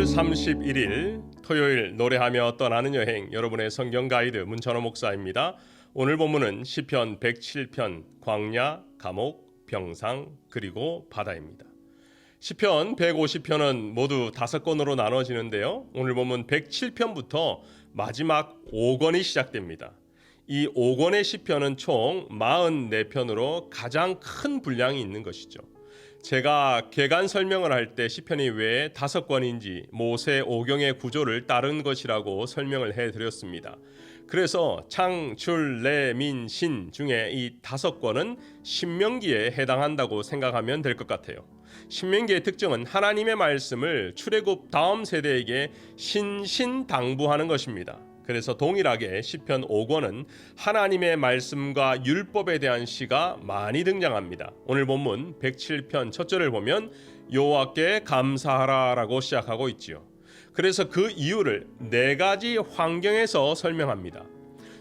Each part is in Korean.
10월 31일 토요일 노래하며 떠나는 여행 여러분의 성경 가이드 문천호 목사입니다. 오늘 본문은 시편 107편 광야, 감옥, 병상 그리고 바다입니다. 시편 150편은 모두 다섯 권으로 나눠지는데요. 오늘 본문 107편부터 마지막 5권이 시작됩니다. 이 5권의 시편은 총 44편으로 가장 큰 분량이 있는 것이죠. 제가 개간 설명을 할 때 시편이 왜 다섯 권인지 모세 오경의 구조를 따른 것이라고 설명을 해 드렸습니다. 그래서 창출 레민 신 중에 이 다섯 권은 신명기에 해당한다고 생각하면 될 것 같아요. 신명기의 특징은 하나님의 말씀을 출애굽 다음 세대에게 신신당부하는 것입니다. 그래서 동일하게 시편 5권은 하나님의 말씀과 율법에 대한 시가 많이 등장합니다. 오늘 본문 107편 첫 절을 보면 여호와께 감사하라라고 시작하고 있지요. 그래서 그 이유를 네 가지 환경에서 설명합니다.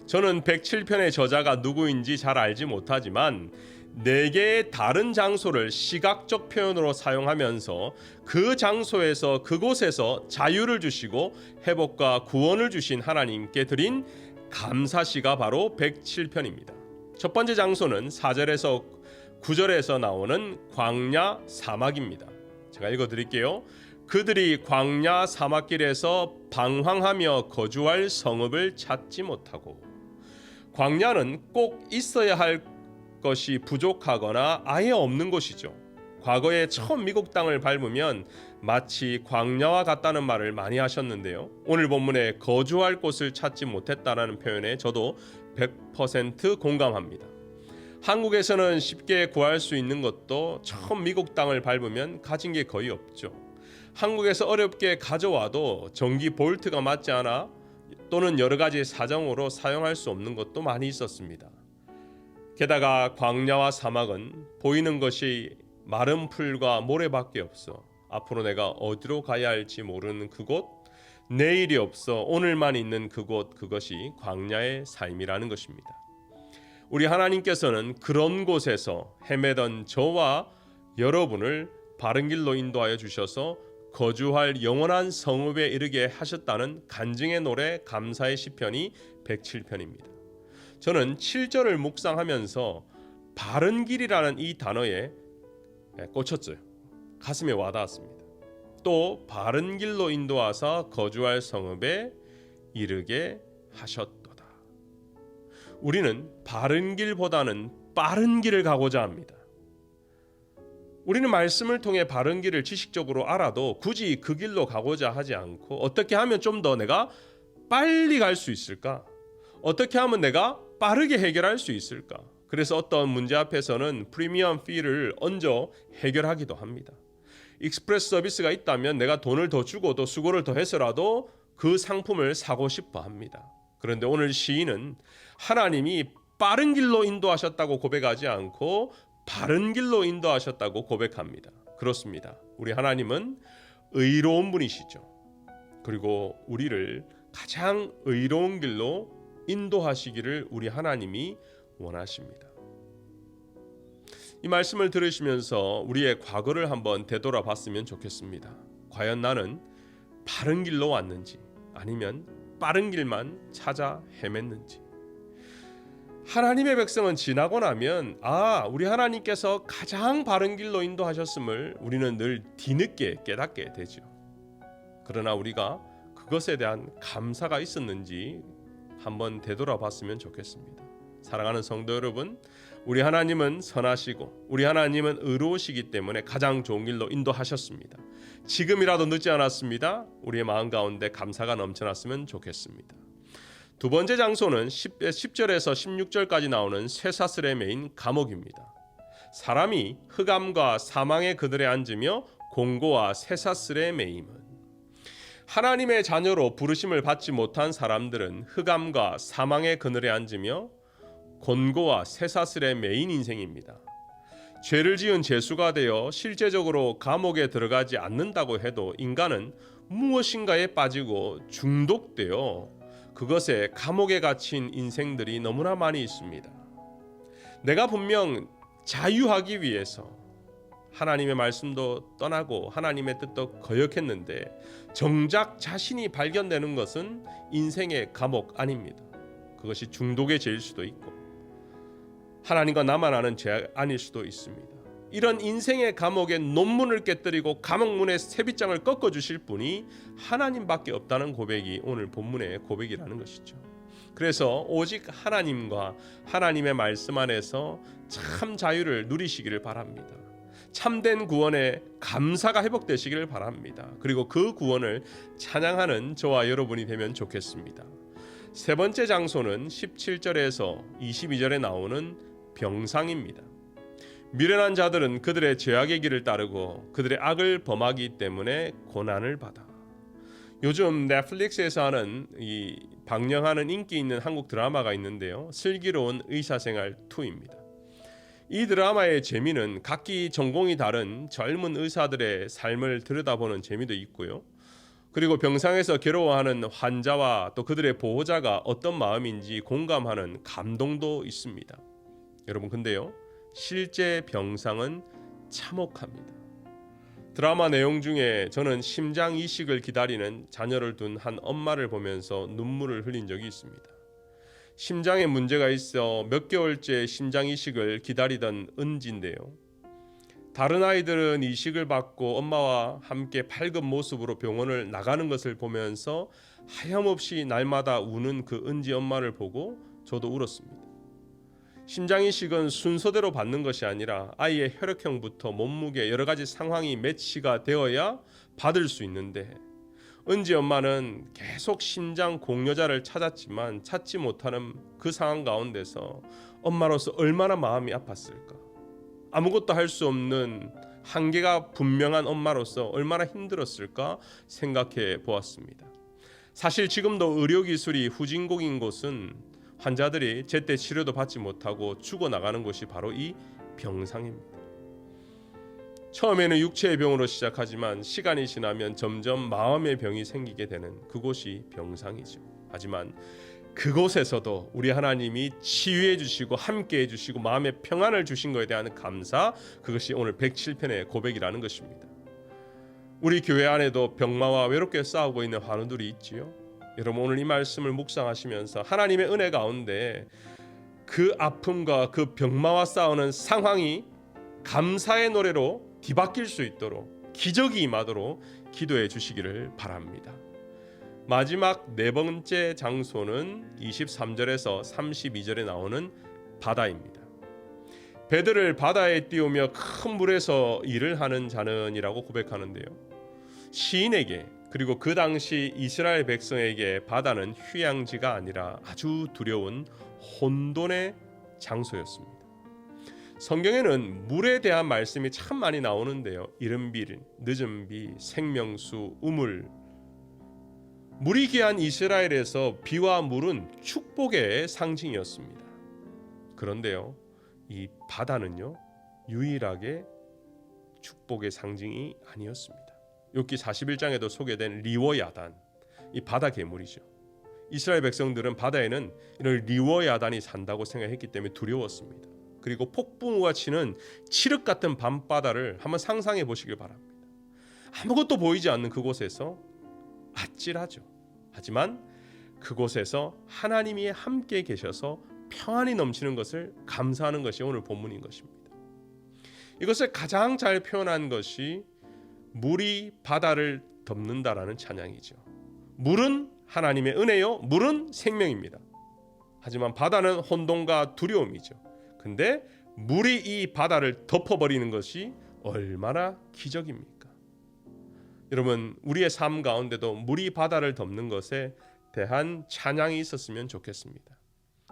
저는 107편의 저자가 누구인지 잘 알지 못하지만 네 개의 다른 장소를 시각적 표현으로 사용하면서 그 장소에서 그곳에서 자유를 주시고 회복과 구원을 주신 하나님께 드린 감사시가 바로 107편입니다. 첫 번째 장소는 4절에서 9절에서 나오는 광야 사막입니다. 제가 읽어 드릴게요. 그들이 광야 사막길에서 방황하며 거주할 성읍을 찾지 못하고 광야는 꼭 있어야 할 것이 부족하거나 아예 없는 곳이죠. 과거에 처음 미국 땅을 밟으면 마치 광야와 같다는 말을 많이 하셨는데요. 오늘 본문에 거주할 곳을 찾지 못했다라는 표현에 저도 100% 공감합니다. 한국에서는 쉽게 구할 수 있는 것도 처음 미국 땅을 밟으면 가진 게 거의 없죠. 한국에서 어렵게 가져와도 전기 볼트가 맞지 않아 또는 여러 가지 사정으로 사용할 수 없는 것도 많이 있었습니다. 게다가 광야와 사막은 보이는 것이 마른 풀과 모래밖에 없어 앞으로 내가 어디로 가야 할지 모르는 그곳 내일이 없어 오늘만 있는 그곳 그것이 광야의 삶이라는 것입니다. 우리 하나님께서는 그런 곳에서 헤매던 저와 여러분을 바른 길로 인도하여 주셔서 거주할 영원한 성읍에 이르게 하셨다는 간증의 노래 감사의 시편이 107편입니다. 저는 7절을 묵상하면서 바른 길이라는 이 단어에 꽂혔어요. 가슴에 와닿았습니다. 또 바른 길로 인도하사 거주할 성읍에 이르게 하셨도다. 우리는 바른 길보다는 빠른 길을 가고자 합니다. 우리는 말씀을 통해 바른 길을 지식적으로 알아도 굳이 그 길로 가고자 하지 않고 어떻게 하면 좀 더 내가 빨리 갈 수 있을까? 어떻게 하면 내가 빠르게 해결할 수 있을까? 그래서 어떤 문제 앞에서는 프리미엄 피를 얹어 해결하기도 합니다. 익스프레스 서비스가 있다면 내가 돈을 더 주고도 수고를 더 해서라도 그 상품을 사고 싶어 합니다. 그런데 오늘 시인은 하나님이 빠른 길로 인도하셨다고 고백하지 않고 바른 길로 인도하셨다고 고백합니다. 그렇습니다. 우리 하나님은 의로운 분이시죠. 그리고 우리를 가장 의로운 길로 인도하시기를 우리 하나님이 원하십니다. 이 말씀을 들으시면서 우리의 과거를 한번 되돌아봤으면 좋겠습니다. 과연 나는 바른 길로 왔는지 아니면 빠른 길만 찾아 헤맸는지. 하나님의 백성은 지나고 나면 아, 우리 하나님께서 가장 바른 길로 인도하셨음을 우리는 늘 뒤늦게 깨닫게 되죠. 그러나 우리가 그것에 대한 감사가 있었는지 한번 되돌아봤으면 좋겠습니다. 사랑하는 성도 여러분, 우리 하나님은 선하시고 우리 하나님은 의로우시기 때문에 가장 좋은 길로 인도하셨습니다. 지금이라도 늦지 않았습니다. 우리의 마음 가운데 감사가 넘쳐났으면 좋겠습니다. 두 번째 장소는 10, 10절에서 16절까지 나오는 쇠사슬에 매인 감옥입니다. 사람이 흑암과 사망의 그들에 앉으며 공고와 쇠사슬에 매임은 하나님의 자녀로 부르심을 받지 못한 사람들은 흑암과 사망의 그늘에 앉으며 곤고와 쇠사슬의 메인 인생입니다. 죄를 지은 죄수가 되어 실제적으로 감옥에 들어가지 않는다고 해도 인간은 무엇인가에 빠지고 중독되어 그것에 감옥에 갇힌 인생들이 너무나 많이 있습니다. 내가 분명 자유하기 위해서 하나님의 말씀도 떠나고 하나님의 뜻도 거역했는데 정작 자신이 발견되는 것은 인생의 감옥 아닙니다. 그것이 중독의 죄일 수도 있고 하나님과 나만 아는 죄 아닐 수도 있습니다. 이런 인생의 감옥에 논문을 깨뜨리고 감옥문의 세빗장을 꺾어 주실 분이 하나님밖에 없다는 고백이 오늘 본문의 고백이라는 것이죠. 그래서 오직 하나님과 하나님의 말씀 안에서 참 자유를 누리시기를 바랍니다. 참된 구원에 감사가 회복되시기를 바랍니다. 그리고 그 구원을 찬양하는 저와 여러분이 되면 좋겠습니다. 세 번째 장소는 17절에서 22절에 나오는 병상입니다. 미련한 자들은 그들의 죄악의 길을 따르고 그들의 악을 범하기 때문에 고난을 받아. 요즘 넷플릭스에서 하는 이 방영하는 인기 있는 한국 드라마가 있는데요. 슬기로운 의사생활 2입니다. 이 드라마의 재미는 각기 전공이 다른 젊은 의사들의 삶을 들여다보는 재미도 있고요. 그리고 병상에서 괴로워하는 환자와 또 그들의 보호자가 어떤 마음인지 공감하는 감동도 있습니다. 여러분 근데요. 실제 병상은 참혹합니다. 드라마 내용 중에 저는 심장 이식을 기다리는 자녀를 둔 한 엄마를 보면서 눈물을 흘린 적이 있습니다. 심장에 문제가 있어 몇 개월째 심장 이식을 기다리던 은지인데요. 다른 아이들은 이식을 받고 엄마와 함께 밝은 모습으로 병원을 나가는 것을 보면서 하염없이 날마다 우는 그 은지 엄마를 보고 저도 울었습니다. 심장 이식은 순서대로 받는 것이 아니라 아이의 혈액형부터 몸무게 여러 가지 상황이 매치가 되어야 받을 수 있는데 은지 엄마는 계속 심장 공여자를 찾았지만 찾지 못하는 그 상황 가운데서 엄마로서 얼마나 마음이 아팠을까. 아무것도 할 수 없는 한계가 분명한 엄마로서 얼마나 힘들었을까 생각해 보았습니다. 사실 지금도 의료 기술이 후진국인 곳은 환자들이 제때 치료도 받지 못하고 죽어 나가는 곳이 바로 이 병상입니다. 처음에는 육체의 병으로 시작하지만 시간이 지나면 점점 마음의 병이 생기게 되는 그곳이 병상이죠. 하지만 그곳에서도 우리 하나님이 치유해 주시고 함께 해 주시고 마음의 평안을 주신 것에 대한 감사 그것이 오늘 107편의 고백이라는 것입니다. 우리 교회 안에도 병마와 외롭게 싸우고 있는 환우들이 있지요. 여러분 오늘 이 말씀을 묵상하시면서 하나님의 은혜 가운데 그 아픔과 그 병마와 싸우는 상황이 감사의 노래로 뒤바뀔 수 있도록 기적이 임하도록 기도해 주시기를 바랍니다. 마지막 네 번째 장소는 23절에서 32절에 나오는 바다입니다. 배들을 바다에 띄우며 큰 물에서 일을 하는 자는이라고 고백하는데요. 시인에게 그리고 그 당시 이스라엘 백성에게 바다는 휴양지가 아니라 아주 두려운 혼돈의 장소였습니다. 성경에는 물에 대한 말씀이 참 많이 나오는데요. 이른 비, 늦은 비, 생명수, 우물. 물이 귀한 이스라엘에서 비와 물은 축복의 상징이었습니다. 그런데요, 이 바다는요 유일하게 축복의 상징이 아니었습니다. 욥기 41장에도 소개된 리워야단 이 바다 괴물이죠. 이스라엘 백성들은 바다에는 이런 리워야단이 산다고 생각했기 때문에 두려웠습니다. 그리고 폭풍우가 치는 칠흑 같은 밤바다를 한번 상상해 보시길 바랍니다. 아무것도 보이지 않는 그곳에서 아찔하죠. 하지만 그곳에서 하나님이 함께 계셔서 평안이 넘치는 것을 감사하는 것이 오늘 본문인 것입니다. 이것을 가장 잘 표현한 것이 물이 바다를 덮는다라는 찬양이죠. 물은 하나님의 은혜요. 물은 생명입니다. 하지만 바다는 혼돈과 두려움이죠. 근데 물이 이 바다를 덮어버리는 것이 얼마나 기적입니까? 여러분, 우리의 삶 가운데도 물이 바다를 덮는 것에 대한 찬양이 있었으면 좋겠습니다.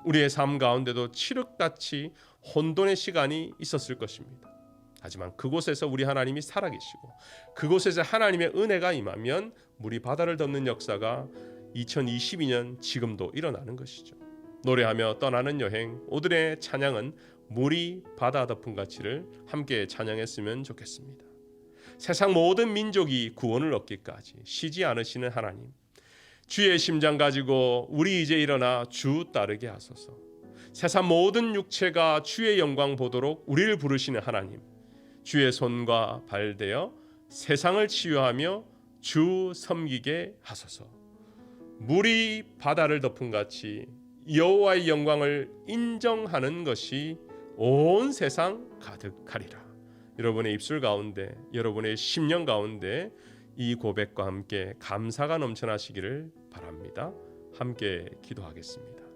우리의 삶 가운데도 칠흑같이 혼돈의 시간이 있었을 것입니다. 하지만 그곳에서 우리 하나님이 살아계시고 그곳에서 하나님의 은혜가 임하면 물이 바다를 덮는 역사가 2022년 지금도 일어나는 것이죠. 노래하며 떠나는 여행 오늘의 찬양은 물이 바다 덮은 가치를 함께 찬양했으면 좋겠습니다. 세상 모든 민족이 구원을 얻기까지 쉬지 않으시는 하나님 주의 심장 가지고 우리 이제 일어나 주 따르게 하소서. 세상 모든 육체가 주의 영광 보도록 우리를 부르시는 하나님 주의 손과 발 되어 세상을 치유하며 주 섬기게 하소서. 물이 바다를 덮은 같이 여호와의 영광을 인정하는 것이 온 세상 가득하리라. 여러분의 입술 가운데, 여러분의 심령 가운데 이 고백과 함께 감사가 넘쳐나시기를 바랍니다. 함께 기도하겠습니다.